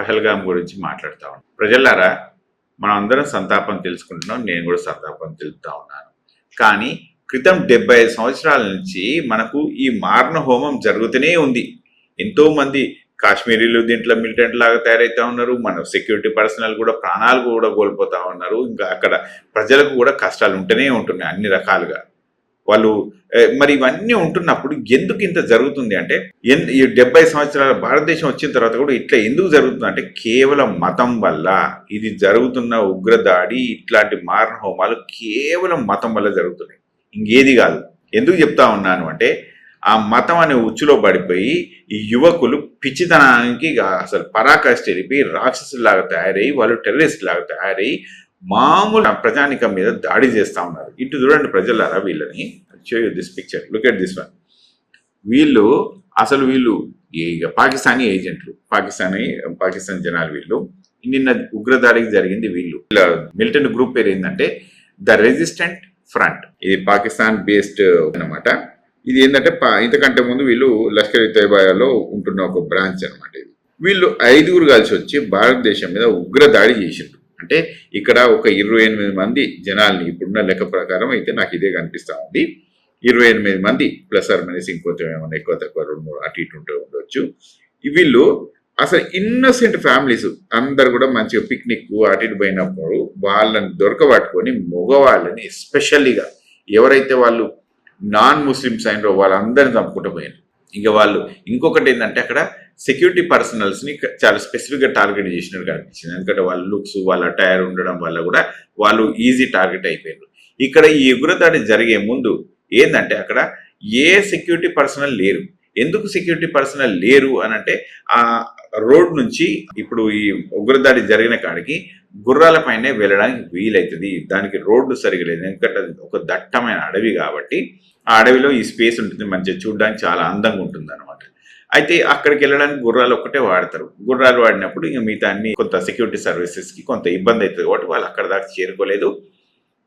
పహల్గాం గురించి మాట్లాడుతూ ఉన్నాం. ప్రజలారా మనం అందరం సంతాపం తెలుసుకుంటున్నాం నేను కూడా సంతాపం తెలుపుతా ఉన్నాను. కానీ క్రితం డెబ్బై ఐదు సంవత్సరాల నుంచి మనకు ఈ మారణ హోమం జరుగుతూనే ఉంది. ఎంతోమంది కాశ్మీరీలు దీంట్లో మిలిటెంట్ లాగా తయారైతా ఉన్నారు మన సెక్యూరిటీ పర్సనల్ కూడా ప్రాణాలు కూడా కోల్పోతా ఉన్నారు ఇంకా అక్కడ ప్రజలకు కూడా కష్టాలు ఉంటూనే ఉంటున్నాయి అన్ని రకాలుగా. వాళ్ళు మరి ఇవన్నీ ఉంటున్నప్పుడు ఎందుకు ఇంత జరుగుతుంది అంటే ఎన్- ఈ డెబ్బై సంవత్సరాల భారతదేశం వచ్చిన తర్వాత కూడా ఇట్లా ఎందుకు జరుగుతుంది అంటే కేవలం మతం వల్ల ఇది జరుగుతున్న ఉగ్రదాడి ఇట్లాంటి మారణ హోమాలు కేవలం మతం వల్ల జరుగుతున్నాయి. ఇంకేది కాదు. ఎందుకు చెప్తా ఉన్నాను అంటే ఆ మతం అనే ఉచ్చులో పడిపోయి ఈ యువకులు పిచ్చితనానికి ఇక అసలు పరాకాష్ఠ వెళ్ళిపోయి రాక్షసులాగా తయారయ్యి వాళ్ళు టెర్రరిస్ట్ లాగా తయారయ్యి మామూలు ప్రజానికం మీద దాడి చేస్తా ఉన్నారు. ఇటు చూడండి ప్రజలారా వీళ్ళని. Show you this picture look at this one వీళ్ళు అసలు వీళ్ళు ఇక పాకిస్తానీ ఏజెంట్లు. పాకిస్తానీ పాకిస్తాన్ జనాలు వీళ్ళు. నిన్న ఉగ్రదాడికి జరిగింది వీళ్ళు. వీళ్ళ మిలిటెంట్ గ్రూప్ పేరు ఏంటంటే ద రెసిస్టెంట్ ఫ్రంట్. ఇది పాకిస్తాన్ బేస్డ్ అన్నమాట. ఇది ఏంటంటే ఇంతకంటే ముందు వీళ్ళు లష్కర్ ఇ ఉంటున్న ఒక బ్రాంచ్ అనమాట ఇది. వీళ్ళు ఐదుగురు కలిసి వచ్చి భారతదేశం మీద ఉగ్ర దాడి చేసిండ్రు. అంటే ఇక్కడ ఒక ఇరవై ఎనిమిది మంది జనాల్ని ఇప్పుడున్న లెక్క ప్రకారం అయితే నాకు ఇదే కనిపిస్తూ ఉంది. ఇరవై ఎనిమిది మంది ప్లస్ ఆర్ మైనస్ ఇంకొంచెం ఏమైనా ఎక్కువ తక్కువ రెండు మూడు అటు ఇటు ఉంటూ ఉండొచ్చు. వీళ్ళు అసలు ఇన్నోసెంట్ ఫ్యామిలీస్ అందరు కూడా మంచిగా పిక్నిక్ అటు ఇటు పోయినప్పుడు వాళ్ళని దొరకబట్టుకొని మగవాళ్ళని ఎస్పెషల్లీగా ఎవరైతే వాళ్ళు నాన్ ముస్లిమ్స్ అయినరో వాళ్ళందరిని చంపుకుంటూ పోయినారు ఇంకా వాళ్ళు ఇంకొకటి ఏంటంటే అక్కడ సెక్యూరిటీ పర్సనల్స్ని చాలా స్పెసిఫిక్గా టార్గెట్ చేసినట్టు అనిపించింది ఎందుకంటే వాళ్ళ లుక్స్ వాళ్ళ టైర్ ఉండడం వల్ల కూడా వాళ్ళు ఈజీ టార్గెట్ అయిపోయారు ఇక్కడ ఈ ఎగురదాడి జరిగే ముందు ఏంటంటే అక్కడ ఏ సెక్యూరిటీ పర్సనల్ లేరు. ఎందుకు సెక్యూరిటీ పర్సనల్ లేరు అని అంటే ఆ రోడ్ నుంచి ఇప్పుడు ఈ ఉగ్రదాడి జరిగిన కాడికి గుర్రాల పైనే వెళ్ళడానికి వీలవుతుంది దానికి రోడ్డు సరిగా లేదు. ఎందుకంటే అది ఒక దట్టమైన అడవి కాబట్టి ఆ అడవిలో ఈ స్పేస్ ఉంటుంది. మంచిగా చూడడానికి చాలా అందంగా ఉంటుంది అనమాట అయితే అక్కడికి వెళ్ళడానికి గుర్రాలు ఒక్కటే వాడతారు. గుర్రాలు వాడినప్పుడు ఇంకా మిగతా అన్ని కొంత సెక్యూరిటీ సర్వీసెస్కి కొంత ఇబ్బంది అవుతుంది కాబట్టి వాళ్ళు అక్కడ దాకా చేరుకోలేదు.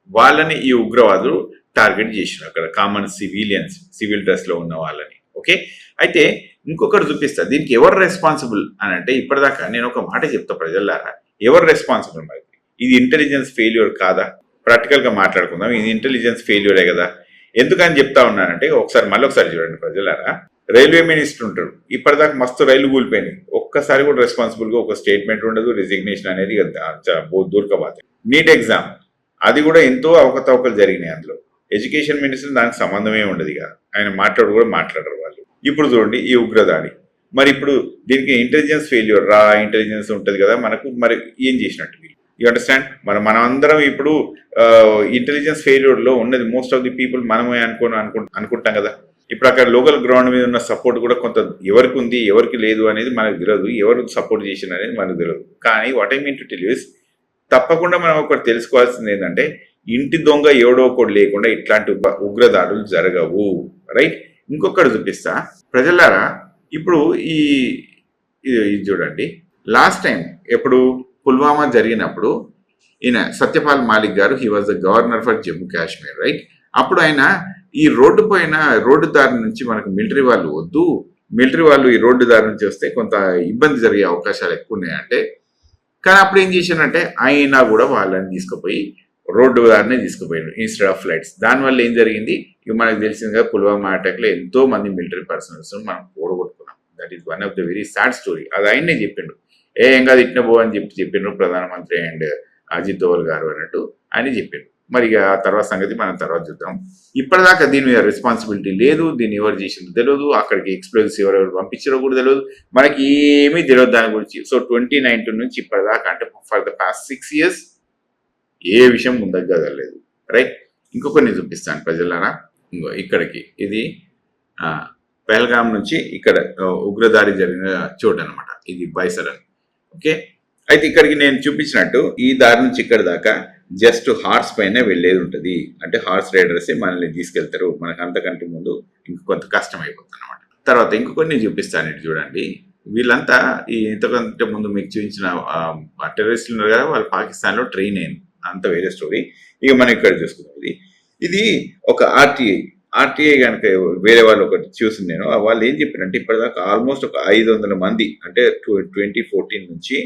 వాళ్ళని ఈ ఉగ్రవాదులు టార్గెట్ చేసినారు అక్కడ కామన్ సివిలియన్స్ సివిల్ డ్రెస్లో ఉన్న వాళ్ళని. ఓకే అయితే ఇంకొకటి చూపిస్తా. దీనికి ఎవరు రెస్పాన్సిబుల్ అని అంటే ఇప్పటిదాకా నేను ఒక మాట చెప్తా ప్రజలారా. ఎవరు రెస్పాన్సిబుల్ మరి? ఇది ఇంటెలిజెన్స్ ఫెయిల్యూర్ కాదా? ప్రాక్టికల్గా మాట్లాడుకుందాం. ఇది ఇంటెలిజెన్స్ ఫెయిల్యూరే కదా? ఎందుకని చెప్తా ఉన్నానంటే ఒకసారి మళ్ళీ ఒకసారి చూడండి ప్రజలారా. రైల్వే మినిస్టర్ ఉంటాడు. ఇప్పటిదాకా మస్తు రైలు కూలిపోయినాయి. ఒక్కసారి కూడా రెస్పాన్సిబుల్గా ఒక స్టేట్మెంట్ ఉండదు రిజిగ్నేషన్ అనేది ఇక నీట్ ఎగ్జామ్ అది కూడా ఎంతో అవకతవకలు జరిగినాయి అందులో. ఎడ్యుకేషన్ మినిస్టర్ దానికి సంబంధమే ఉండదు ఇక. ఆయన మాట్లాడు కూడా మాట్లాడరు వాళ్ళు. ఇప్పుడు చూడండి ఈ ఉగ్రదాడి. మరి ఇప్పుడు దీనికి ఇంటెలిజెన్స్ ఫెయిల్యూర్ రా ఇంటెలిజెన్స్ ఉంటుంది కదా మనకు మరి ఏం చేసినట్టు వీళ్ళు? యూ అండర్స్టాండ్ మరి మనం అందరం ఇప్పుడు ఇంటెలిజెన్స్ ఫెయిల్యూర్లో ఉన్నది. మోస్ట్ ఆఫ్ ది పీపుల్ మనమే అనుకో అనుకుంటాం కదా. ఇప్పుడు అక్కడ లోకల్ గ్రౌండ్ మీద ఉన్న సపోర్ట్ కూడా కొంత ఎవరికి ఉంది ఎవరికి లేదు అనేది మనకు తెలియదు ఎవరు సపోర్ట్ చేసిన అనేది మనకు తెలియదు కానీ what I mean to tell you is తప్పకుండా మనం ఒకటి తెలుసుకోవాల్సింది ఏంటంటే ఇంటి దొంగ ఎవడో ఒకటి లేకుండా ఇట్లాంటి ఉగ్రదాడులు జరగవు. రైట్ ఇంకొకటి చూపిస్తా. ప్రజలారా ఇప్పుడు ఈ ఇది ఇది చూడండి. లాస్ట్ టైం ఎప్పుడు పుల్వామా జరిగినప్పుడు ఈయన సత్యపాల్ మాలిక్ గారు he was the governor for Jammu Kashmir right అప్పుడు ఆయన ఈ రోడ్డు పైన రోడ్డు దారి నుంచి మనకు మిలిటరీ వాళ్ళు వద్దు. మిలిటరీ వాళ్ళు ఈ రోడ్డు దారి నుంచి వస్తే కొంత ఇబ్బంది జరిగే అవకాశాలు ఎక్కువ ఉన్నాయంటే కానీ అప్పుడు ఏం చేశానంటే అయినా కూడా వాళ్ళని తీసుకుపోయి రోడ్డు దారినే తీసుకుపోయాడు ఇన్స్టెడ్ ఆఫ్ ఫ్లైట్స్ దానివల్ల ఏం జరిగింది? ఇవి మనకు తెలిసింది పుల్వామా అటాక్లో ఎంతో మంది మిలిటరీ పర్సనల్స్ మనం ఓడగొట్టుకున్నాం that is one of the very sad story అది ఆయనే చెప్పిండు. ఏ ఏం కాదు ఇట్న పో అని చెప్పి చెప్పిండ్రు ప్రధానమంత్రి అండ్ అజిత్ దోవల్ గారు అన్నట్టు. ఆయన చెప్పిండు. మరి ఇక ఆ తర్వాత సంగతి మనం తర్వాత చూద్దాం. ఇప్పటిదాకా దీని మీద రెస్పాన్సిబిలిటీ లేదు దీన్ని ఎవరు చేసిందో తెలియదు అక్కడికి ఎక్స్ప్లోజివ్స్ ఎవరెవరు పంపించారో కూడా తెలియదు మనకి ఏమీ తెలియదు దాని గురించి. సో ట్వంటీ నైన్టీన్ నుంచి ఇప్పటిదాకా అంటే for the past six years ఏ విషయం ముందుకు కదలేదు రైట్ ఇంకొకరిని చూపిస్తాను ప్రజలారా. ఇంకో ఇక్కడికి. ఇది పెహల్గాం నుంచి ఇక్కడ ఉగ్రదారి ఉగ్రదాడి జరిగిన చోటు అనమాట ఇది బైసరన్ ఓకే అయితే ఇక్కడికి నేను చూపించినట్టు ఈ దారి నుంచి ఇక్కడ దాకా జస్ట్ హార్స్ పైన వెళ్ళేది ఉంటుంది. అంటే హార్స్ రైడర్స్ మనల్ని తీసుకెళ్తారు. మనకు అంతకంటే ముందు ఇంక కొంత కష్టం అయిపోతుంది అనమాట తర్వాత ఇంకొకటి చూపిస్తాను ఇటు చూడండి. వీళ్ళంతా ఈ ఇంతకంటే ముందు మీకు చూపించిన టెర్రరిస్టులు ఉన్నారు కదా వాళ్ళు పాకిస్తాన్లో ట్రైన్ అయింది అంత వేరే స్టోరీ. ఇక మనం ఇక్కడ చూసుకుందాం ఇది ఇది ఒక ఆర్టీఐ. ఆర్టీఐ కనుక వేరే వాళ్ళు ఒకటి చూసింది నేను. వాళ్ళు ఏం చెప్పారంటే ఇప్పటిదాకా ఆల్మోస్ట్ ఒక ఐదు వందల మంది అంటే ట్వంటీ ఫోర్టీన్ నుంచి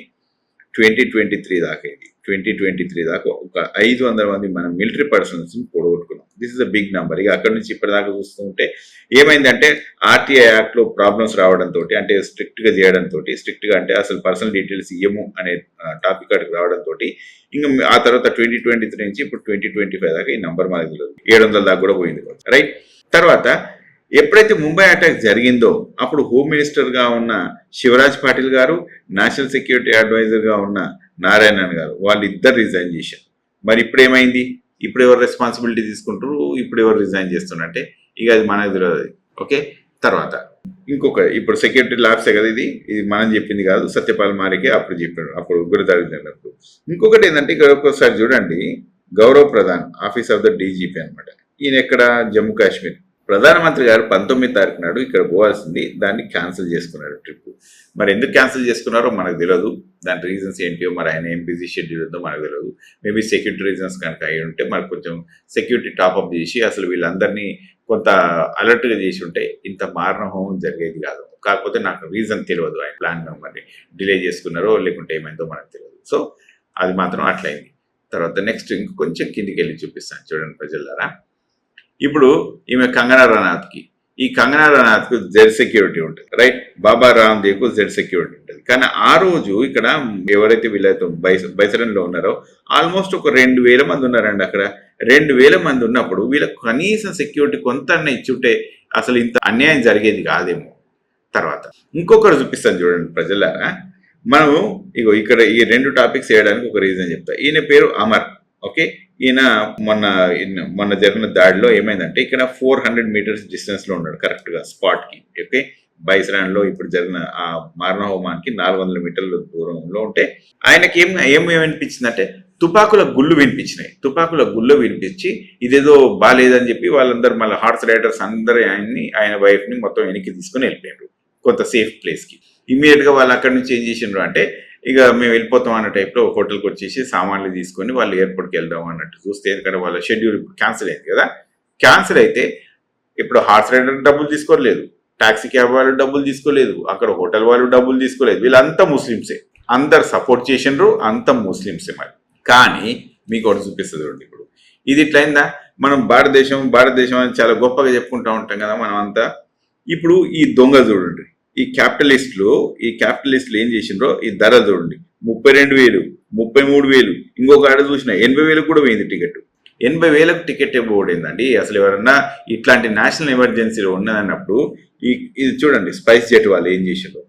ట్వంటీ ట్వంటీ త్రీ దాకా ఇది. ట్వంటీ ట్వంటీ త్రీ దాకా ఒక ఐదు వందల మంది మనం military persons పొడగొట్టుకున్నాం this is a big number ఇక అక్కడ నుంచి ఇప్పటిదాకా చూస్తుంటే ఏమైందంటే ఆర్టీఐ యాక్ట్లో ప్రాబ్లమ్స్ రావడంతో అంటే స్ట్రిక్ట్గా చేయడంతో స్ట్రిక్ట్గా అంటే అసలు పర్సనల్ డీటెయిల్స్ ఇయ్యము అనే టాపిక్ అక్కడికి రావడంతో ఇంకా ఆ తర్వాత ట్వంటీ ట్వంటీ త్రీ నుంచి ఇప్పుడు ట్వంటీ ట్వంటీ ఫైవ్ దాకా ఈ నెంబర్ మనకి తెలియదు. ఏడు వందల దాకా కూడా పోయింది రైట్ తర్వాత ఎప్పుడైతే ముంబై అటాక్ జరిగిందో అప్పుడు హోమ్ మినిస్టర్గా ఉన్న శివరాజ్ పాటిల్ గారు నేషనల్ సెక్యూరిటీ అడ్వైజర్గా ఉన్న నారాయణన్ గారు వాళ్ళు ఇద్దరు రిజైన్ చేశారు. మరి ఇప్పుడు ఏమైంది ఇప్పుడు ఎవరు రెస్పాన్సిబిలిటీ తీసుకుంటారు? ఇప్పుడు ఎవరు రిజైన్ చేస్తున్నట్టే ఇక అది మనకు తెలియదు అది. ఓకే తర్వాత ఇంకొక ఇప్పుడు సెక్యూరిటీ ల్యాబ్సే కదా ఇది? ఇది మనం చెప్పింది కాదు సత్యపాల్ మారికే అప్పుడు చెప్పాడు అప్పుడు ఉగ్రదాడి ఇంకొకటి ఏంటంటే ఇక్కడ ఒక్కసారి చూడండి Gaurav Pradhan office of the DGP అన్నమాట. ఈయన ఎక్కడ? జమ్మూ కాశ్మీర్. ప్రధానమంత్రి గారు పంతొమ్మిది తారీఖు నాడు ఇక్కడ పోవాల్సింది దాన్ని క్యాన్సిల్ చేసుకున్నారు ట్రిప్. మరి ఎందుకు క్యాన్సిల్ చేసుకున్నారో మనకు తెలియదు దాని రీజన్స్ ఏంటియో మరి ఆయన ఏం బిజీ షెడ్యూల్ ఉందో మనకు తెలియదు మేబీ సెక్యూరిటీ రీజన్స్ కనుక అయి ఉంటే మనకు కొంచెం సెక్యూరిటీ టాప్అప్ చేసి అసలు వీళ్ళందరినీ కొంత అలర్ట్గా చేసి ఉంటే ఇంత మారణ హోమం జరిగేది కాదు. కాకపోతే నాకు రీజన్ తెలియదు ఆయన ప్లాన్ మరి డిలే చేసుకున్నారో లేకుంటే ఏమైందో మనకు తెలియదు సో అది మాత్రం అట్లయింది. తర్వాత నెక్స్ట్ ఇంకొంచెం కిందికి వెళ్ళి చూపిస్తాను చూడండి ప్రజలారా ఇప్పుడు ఈమె కంగనా రనాథ్కి ఈ కంగనా రనాథ్కు జెడ్ సెక్యూరిటీ ఉంటుంది రైట్ బాబా రామ్దేవ్కు జెడ్ సెక్యూరిటీ ఉంటుంది. కానీ ఆ రోజు ఇక్కడ ఎవరైతే వీళ్ళైతే బైస బైసరంలో ఉన్నారో ఆల్మోస్ట్ ఒక రెండు వేల మంది ఉన్నారండి అక్కడ. రెండు వేల మంది ఉన్నప్పుడు వీళ్ళకు కనీసం సెక్యూరిటీ కొంత ఇచ్చుంటే అసలు ఇంత అన్యాయం జరిగేది కాదేమో. తర్వాత ఇంకొకరు చూపిస్తాను చూడండి ప్రజలారా. మనము ఇగో ఇక్కడ ఈ రెండు టాపిక్స్ వేయడానికి ఒక రీజన్ చెప్తా. ఈయన పేరు అమర్ ఓకే ఈయన మొన్న మొన్న జరిగిన దాడిలో ఏమైందంటే ఇక్కడ ఫోర్ హండ్రెడ్ మీటర్స్ డిస్టెన్స్లో ఉన్నాడు కరెక్ట్గా స్పాట్కి ఓకే? లో ఇప్పుడు జరిగిన ఆ మారణ హోమానికి నాలుగు వందల మీటర్ల దూరంలో ఉంటే ఆయనకి ఏం ఏం వినిపించిందంటే తుపాకుల గుళ్ళు వినిపించినాయి. తుపాకుల గుళ్ళు వినిపించి ఇదేదో బాగాలేదని చెప్పి వాళ్ళందరూ మళ్ళీ హార్స్ రైడర్స్ అందరూ ఆయన్ని ఆయన వైఫ్ని మొత్తం వెనక్కి తీసుకుని వెళ్ళిపోయారు కొంత సేఫ్ ప్లేస్కి. గా వాళ్ళు అక్కడి నుంచి ఏం చేసిండ్రు అంటే ఇక మేము వెళ్ళిపోతాం అన్న టైప్లో హోటల్కి వచ్చేసి సామాన్లు తీసుకొని వాళ్ళు ఎయిర్పోర్ట్కి వెళ్దాం అన్నట్టు చూస్తే ఎందుకంటే వాళ్ళ షెడ్యూల్ క్యాన్సిల్ అయింది కదా. క్యాన్సిల్ అయితే ఇప్పుడు హార్స్ రైడర్ డబ్బులు తీసుకోలేదు టాక్సీ క్యాబ్ వాళ్ళు డబ్బులు తీసుకోలేదు అక్కడ హోటల్ వాళ్ళు డబ్బులు తీసుకోలేదు. వీళ్ళంతా ముస్లిమ్సే. అందరు సపోర్ట్ చేసిండ్రు అంత ముస్లిమ్సే మరి. కానీ మీకు ఒకటి చూపిస్తుంది చూడండి ఇప్పుడు. ఇది ఇట్లయిందా మనం భారతదేశం భారతదేశం అని చాలా గొప్పగా చెప్పుకుంటూ ఉంటాం కదా మనం అంతా ఇప్పుడు ఈ దొంగ చూడండి. ఈ క్యాపిటలిస్టులు ఈ క్యాపిటలిస్టులు ఏం చేసిండ్రో ఈ ధర చూడండి. ముప్పై రెండు వేలు ముప్పై మూడు వేలు ఇంకొక ఆడ చూసిన ఎనభై వేలకు కూడా పోయింది టికెట్. ఎనభై వేలకు టికెట్ ఇవ్వబడిందండి. అసలు ఎవరన్నా ఇట్లాంటి నేషనల్ ఎమర్జెన్సీలో ఉన్నదన్నప్పుడు ఈ ఇది చూడండి స్పైస్ జెట్ వాళ్ళు ఏం చేసిండ్రో.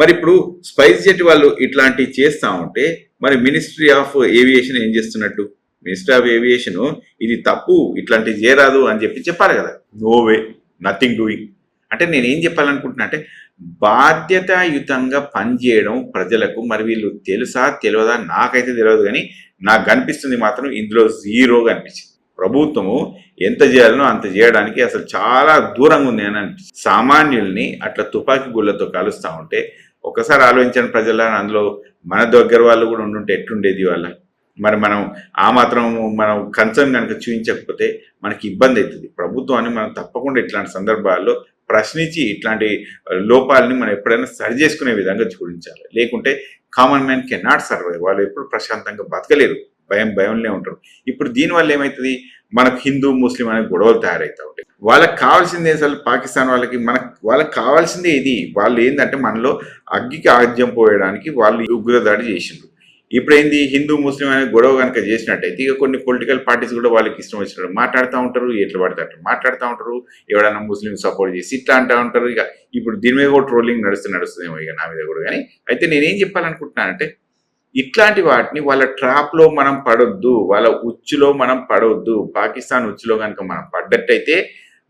మరి ఇప్పుడు స్పైస్ జెట్ వాళ్ళు ఇట్లాంటివి చేస్తా ఉంటే మరి మినిస్ట్రీ ఆఫ్ ఏవియేషన్ ఏం చేస్తున్నట్టు? మినిస్ట్రీ ఆఫ్ ఏవియేషన్ ఇది తప్పు ఇట్లాంటివి చేయరాదు అని చెప్పి చెప్పాలి కదా. No way nothing doing. అంటే నేను ఏం చెప్పాలనుకుంటున్నా అంటే బాధ్యతాయుతంగా పనిచేయడం ప్రజలకు మరి వీళ్ళు తెలుసా తెలియదా? నాకైతే తెలియదు కానీ నాకు కనిపిస్తుంది మాత్రం ఇందులో జీరో కనిపించింది ప్రభుత్వము ఎంత చేయాలనో అంత చేయడానికి అసలు చాలా దూరంగా ఉంది అని అనిపిస్తుంది. సామాన్యుల్ని అట్లా తుపాకీ గుళ్ళతో కలుస్తూ ఉంటే ఒకసారి ఆలోచించిన ప్రజల అందులో మన దగ్గర వాళ్ళు కూడా ఉండుంటే ఎట్లుండేది వాళ్ళ మరి మనం ఆ మాత్రం మనం కన్సర్న్ కనుక చూపించకపోతే మనకి ఇబ్బంది అవుతుంది. ప్రభుత్వాన్ని మనం తప్పకుండా ఇట్లాంటి సందర్భాల్లో ప్రశ్నించి ఇట్లాంటి లోపాలని మనం ఎప్పుడైనా సరి చేసుకునే విధంగా చూడించాలి లేకుంటే common man can not survive. వాళ్ళు ఎప్పుడు ప్రశాంతంగా బతకలేరు. భయం భయంలో ఉంటారు. ఇప్పుడు దీనివల్ల ఏమవుతుంది మనకు హిందూ ముస్లిం అనే గొడవలు తయారవుతూ ఉంటాయి. వాళ్ళకి కావాల్సింది అసలు పాకిస్తాన్ వాళ్ళకి మనకు వాళ్ళకి కావాల్సిందే ఇది. వాళ్ళు ఏంటంటే మనలో అగ్గికి ఆద్యం పోయడానికి వాళ్ళు ఉగ్రదాడి చేసిండ్రు. ఇప్పుడు ఏంది హిందూ ముస్లిం అనే గొడవ కనుక చేసినట్టయితే ఇక కొన్ని పొలిటికల్ పార్టీస్ కూడా వాళ్ళకి ఇష్టం వచ్చినట్టు మాట్లాడుతూ ఉంటారు ఎట్లా పడతారు మాట్లాడుతూ ఉంటారు. ఎవడన్నా ముస్లిం సపోర్ట్ చేసి ఇట్లా అంటూ ఉంటారు. ఇక ఇప్పుడు దీని మీద కూడా ట్రోలింగ్ నడుస్తూ నడుస్తుందేమో ఇక నా మీద కూడా. కానీ అయితే నేనేం చెప్పాలనుకుంటున్నానంటే ఇట్లాంటి వాటిని వాళ్ళ ట్రాప్లో మనం పడొద్దు వాళ్ళ ఉచ్చులో మనం పడవద్దు పాకిస్తాన్ ఉచ్చులో కనుక మనం పడ్డట్టయితే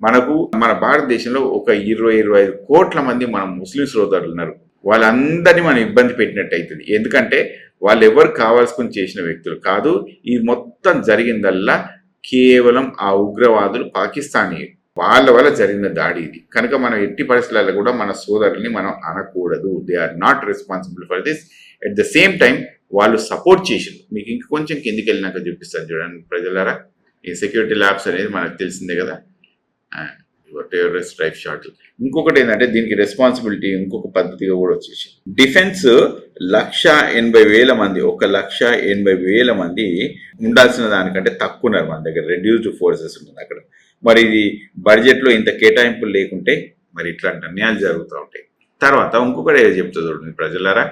మనకు మన భారతదేశంలో ఒక ఇరవై ఇరవై ఐదు కోట్ల మంది మన ముస్లిం సోదరులు ఉన్నారు. వాళ్ళందరినీ మనం ఇబ్బంది పెట్టినట్టు అవుతుంది ఎందుకంటే వాళ్ళు ఎవరు కావాల్సుకుని చేసిన వ్యక్తులు కాదు ఈ మొత్తం జరిగిందల్లా కేవలం ఆ ఉగ్రవాదులు పాకిస్తానీ వాళ్ళ వల్ల జరిగిన దాడి ఇది. కనుక మనం ఎట్టి పరిస్థితులలో కూడా మన సోదరుల్ని మనం అనకూడదు. They are not responsible for this at the same time వాళ్ళు సపోర్ట్ చేసిండ్రు. మీకు ఇంక కొంచెం కిందికి వెళ్ళినాక చూపిస్తాను చూడండి. ప్రజలారా ఈ సెక్యూరిటీ ల్యాబ్స్ అనేది మనకు తెలిసిందే కదా. టెర్రరిస్ట్ స్ట్రైక్ షాట్లు ఇంకొకటి ఏంటంటే దీనికి రెస్పాన్సిబిలిటీ ఇంకొక పద్ధతిగా కూడా వచ్చేసి డిఫెన్స్ లక్ష ఎనభై వేల మంది ఒక లక్ష ఎనభై వేల మంది ఉండాల్సిన దానికంటే తక్కువ ఉన్నారు మన దగ్గర. రెడ్యూస్డ్ ఫోర్సెస్ ఉంటుంది అక్కడ. మరి ఇది బడ్జెట్లో ఇంత కేటాయింపులు లేకుంటే మరి ఇట్లాంటి అన్యాయాలు జరుగుతూ ఉంటాయి. తర్వాత ఇంకొకటి ఏదో చెప్తా చూడండి ప్రజలారా.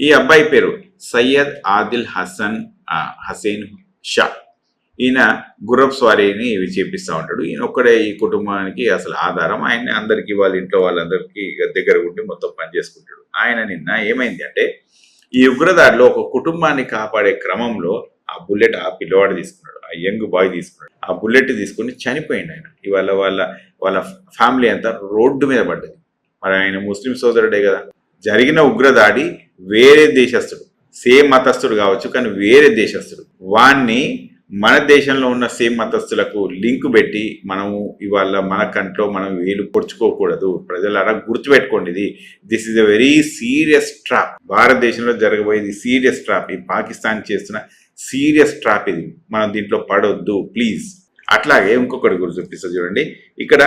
ఈ అబ్బాయి పేరు సయ్యద్ ఆదిల్ హసన్ హసేన్ షా. ఈయన గుర్రపు స్వారీని ఇవి చేపిస్తూ ఉంటాడు. ఈయన ఒక్కడే ఈ కుటుంబానికి అసలు ఆధారం. ఆయన అందరికీ వాళ్ళ ఇంట్లో వాళ్ళందరికీ దగ్గర ఉండి మొత్తం పని చేసుకుంటాడు. ఆయన నిన్న ఏమైంది అంటే ఈ ఉగ్రదాడిలో ఒక కుటుంబాన్ని కాపాడే క్రమంలో ఆ బుల్లెట్ ఆ పిల్లవాడు తీసుకున్నాడు. ఆ యంగ్ బాయ్ తీసుకున్నాడు. ఆ బుల్లెట్ తీసుకుని చనిపోయింది ఆయన. ఇవాళ వాళ్ళ వాళ్ళ ఫ్యామిలీ అంతా రోడ్డు మీద పడ్డది. మరి ఆయన ముస్లిం సోదరుడే కదా. జరిగిన ఉగ్రదాడి వేరే దేశస్తుడు సేమ్ మతస్థుడు కావచ్చు కానీ వేరే దేశస్థుడు. వాణ్ణి మన దేశంలో ఉన్న సేమ్ మతస్థులకు లింక్ పెట్టి మనము ఇవాళ మన కంట్లో మనం వేలు పొడుచుకోకూడదు. ప్రజలారా గుర్తుపెట్టుకోండి ఇది. This is a very serious trap భారతదేశంలో జరగబోయేది సీరియస్ ట్రాప్ ఈ పాకిస్తాన్ చేస్తున్న సీరియస్ ట్రాప్ ఇది. మనం దీంట్లో పడొద్దు. ప్లీజ్ అట్లాగే ఇంకొకటి గురి చూపిస్తా చూడండి. ఇక్కడ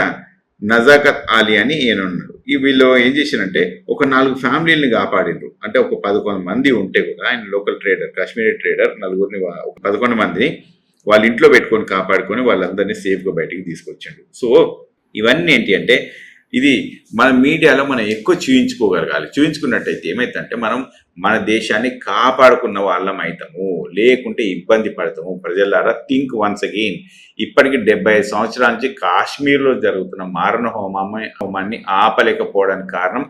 నజాకత్ అలీ అని ఈయన ఉన్నాడు ఈ వీళ్ళు ఏం చేశారంటే ఒక నాలుగు ఫ్యామిలీని కాపాడిండ్రు అంటే ఒక పదకొండు మంది ఉంటే కూడా ఆయన లోకల్ ట్రేడర్ కాశ్మీరీ ట్రేడర్ నలుగురిని ఒక పదకొండు మందిని వాళ్ళ ఇంట్లో పెట్టుకొని కాపాడుకొని వాళ్ళందరినీ సేఫ్గా బయటికి తీసుకొచ్చాడు. సో ఇవన్నీ ఏంటి అంటే ఇది మన మీడియాలో మనం ఎక్కువ చూయించుకోగలగాలి. చూయించుకున్నట్టయితే ఏమైతుందంటే మనం మన దేశాన్ని కాపాడుకున్న వాళ్ళం అవుతాము లేకుంటే ఇబ్బంది పడతాము. ప్రజలారా థింక్ వన్స్ అగైన్ ఇప్పటికి డెబ్బై ఐదు సంవత్సరాల నుంచి కాశ్మీర్లో జరుగుతున్న మారణ హోమాన్ని హోమాన్ని ఆపలేకపోవడానికి కారణం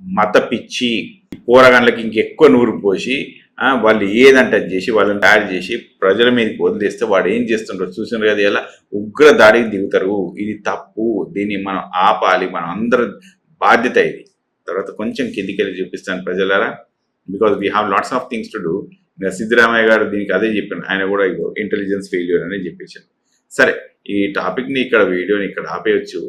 మత పిచ్చి పోరగాళ్ళకి ఇంకెక్కువ నూరు పోసి వాళ్ళు ఏదంటే అది చేసి వాళ్ళని తయారు చేసి ప్రజల మీదకి వదిలేస్తే వాడు ఏం చేస్తుంటారు చూసినారు కదా ఇలా? ఉగ్ర దాడికి దిగుతారు. ఇది తప్పు. దీన్ని మనం ఆపాలి. మనం అందరి బాధ్యత ఇది. తర్వాత కొంచెం కిందికి వెళ్ళి చూపిస్తాను ప్రజలారా. Because we have lots of things to do ఇంకా సిద్ధరామయ్య గారు దీనికి అదే చెప్పాను ఆయన కూడా ఇగో ఇంటెలిజెన్స్ ఫెయిల్యూర్ అనే చెప్పేసాను సరే ఈ టాపిక్ని ఇక్కడ వీడియోని ఇక్కడ ఆపేయచ్చు.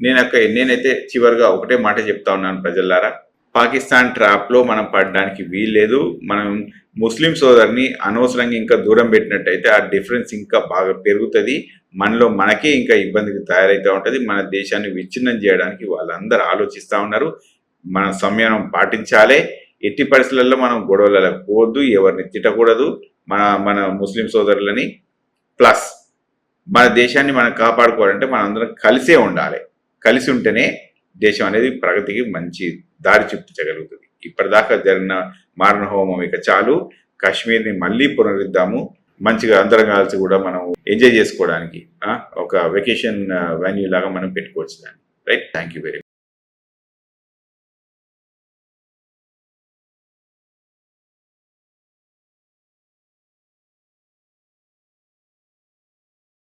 నేను అక్క నేనైతే చివరిగా ఒకటే మాట చెప్తా ఉన్నాను ప్రజలారా. పాకిస్తాన్ ట్రాప్లో మనం పడడానికి వీల్లేదు. మనం ముస్లిం సోదరిని అనవసరంగా ఇంకా దూరం పెట్టినట్టయితే ఆ డిఫరెన్స్ ఇంకా బాగా పెరుగుతుంది. మనలో మనకే ఇంకా ఇబ్బందికి తయారవుతూ ఉంటుంది. మన దేశాన్ని విచ్ఛిన్నం చేయడానికి వాళ్ళందరూ ఆలోచిస్తూ ఉన్నారు. మన సంయమనం పాటించాలి. ఎట్టి పరిస్థితులలో మనం గొడవలలో పోవద్దు. ఎవరిని తిట్టకూడదు. మన మన ముస్లిం సోదరులని. ప్లస్ మన దేశాన్ని మనం కాపాడుకోవాలంటే మనందరం కలిసే ఉండాలి. కలిసి ఉంటేనే దేశం అనేది ప్రగతికి మంచి దారి చూపించగలుగుతుంది. ఇప్పటిదాకా జరిగిన మారణ హోమం ఇక చాలు. కాశ్మీర్ని మళ్ళీ పునరుద్దాము. మంచిగా అందరం కలిసి కూడా మనం ఎంజాయ్ చేసుకోవడానికి ఒక వెకేషన్ వెన్యూ లాగా మనం పెట్టుకోవచ్చు దాన్ని. Right thank you very